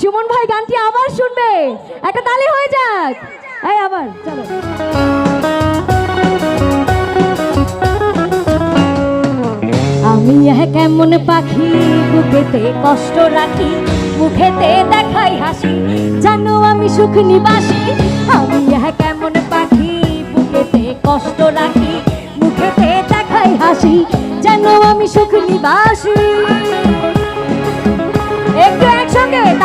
সুমন ভাই গানটি আবার শুনবে। একটা তালি হয়ে যাক। এই, আবার, চলো। আমি কেমন পাখি, বুকেতে কষ্ট রাখি, মুখেতে দেখাই হাসি, জানো আমি সুখ নিবাসী। আমি কেমন পাখি, বুকেতে কষ্ট রাখি, মুখেতে দেখাই হাসি, জানো আমি সুখ নিবাসী।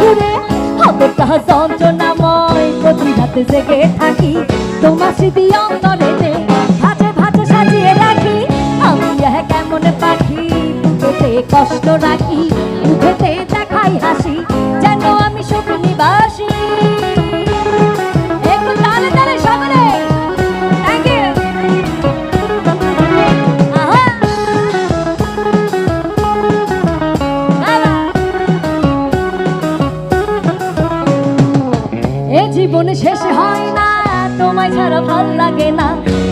সুরে কতটা যন্ত্রণাময়, প্রতি রাতে জেগে থাকি। তোমার স্মৃতি অন্তরে ভাজে ভাজে সাজিয়ে রাখি। আমি কেমন পাখি বুকেতে কষ্ট রাখি। তোমায় ছাড়া ভালো লাগে না।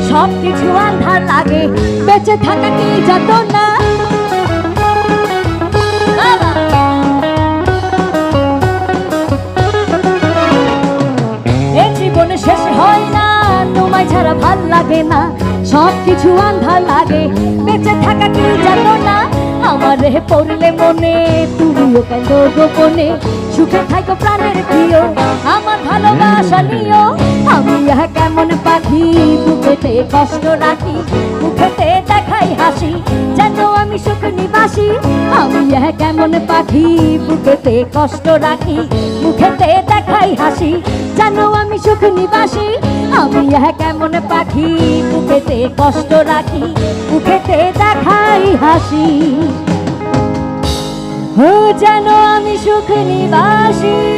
সব কিছু আন্ধার লাগে, বেঁচে থাকা কি যত না? জীবন শেষ হয় না, তোমায় ছাড়া ভালো লাগে না। সব কিছু আন্ধার লাগে, বেঁচে আমারে পড়লে মনে, তুমিও কেন গোপনে? সুখে থাকো প্রাণের প্রিয়, আমার ভালোবাসা নিও। আমি ইহা কেমন পাখি, বুকেতে কষ্ট রাখি, মুখেতে দেখাই হাসি, যেন আমি সুখ নিবাসি। আমি ইহা কেমন পাখি, বুকেতে কষ্ট রাখি, মুখেতে দেখাই হাসি, যেন আমি সুখ নিবাসি। আমি ইহা কেমন পাখি, বুকেতে কষ্ট রাখি, মুখেতে দেখাই হাসি। যেন আমি সুখ নিবাসী।